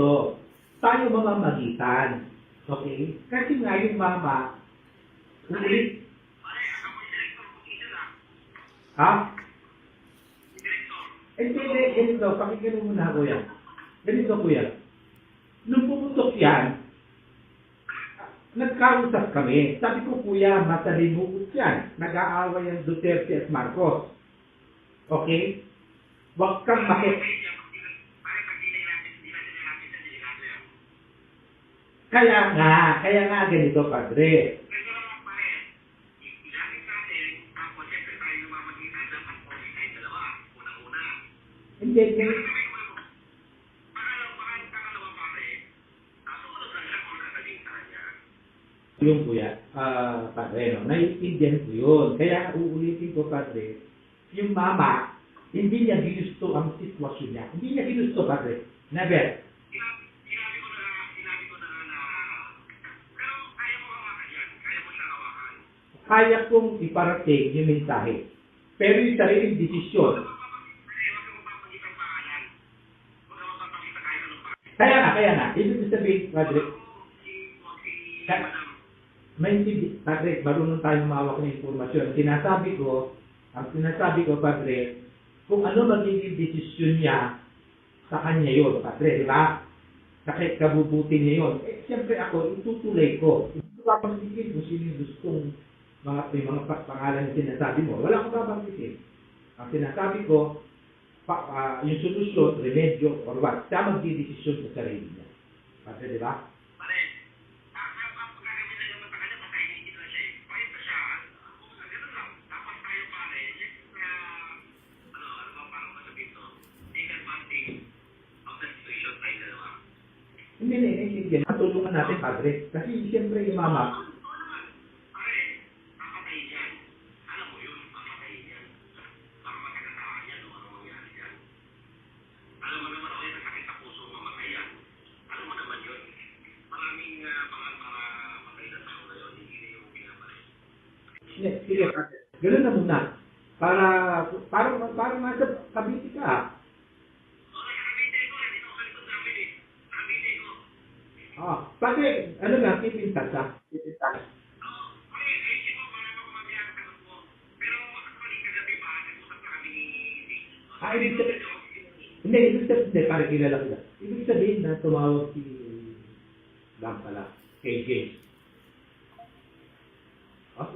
ganito, tayo mamamagitan. Okay? Kasi nga yung mama, ulit. Ha? Eh, Hindi, hindi, ganito, pakinggan mo muna kuya. Ganito kuya. Nung pumutok yan, nagkausap kami. Sabi ko, kuya, matalimugot yan. Nag-aaway ang Duterte at Marcos. Okay? Huwag kang makik... Kaya nga, kaya nga ganito, padre. Hindi, hindi. Yung kuya, ah, padre, no, naiintindihan ko yun. Kaya uulitin ko, padre, yung mama, hindi niya ginusto ang sitwasyon niya. Hindi niya ginusto, padre. Never. Kaya kong iparating yung mensahe. Pero yung sariling desisyon, kaya nga, kaya nga, ibig sabihin, padre, may hindi, padre, marunong tayo mawak ng informasyon. Sinasabi ko, ang sinasabi ko, padre, kung ano magiging desisyon niya, sa kanya yun, padre, di ba? Sa kay- kabubuti niya yun. Eh, siyempre ako, itutuloy ko. Hindi ko papanggitin kung sino yung gustong mga, may mga pa- pangalan na sinasabi mo. Wala akong babanggitin. Ang sinasabi ko, pa, ah, yung solusyon, remedyo, or what, siya magdidesisyon sa sarili niya. Padre, di ba? Hindi, hindi, hindi. Matulungan natin, Padre. Kasi siyempre yung mama, Sige, sige, Padre. Ganun na muna. Para, para, para nasa kabiti ka. Ah, Padre, ano nga, keep in touch, ha? Keep in touch. Ah, ibig sabihin, hindi, ibig sabihin, hindi, para kilala ko lang. Ibig sabihin na tumawag si Lam pala, kay James. Ah.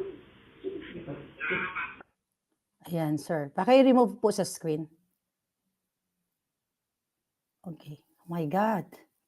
Ayan, sir. Paki-remove po sa screen. Okay. Oh my God.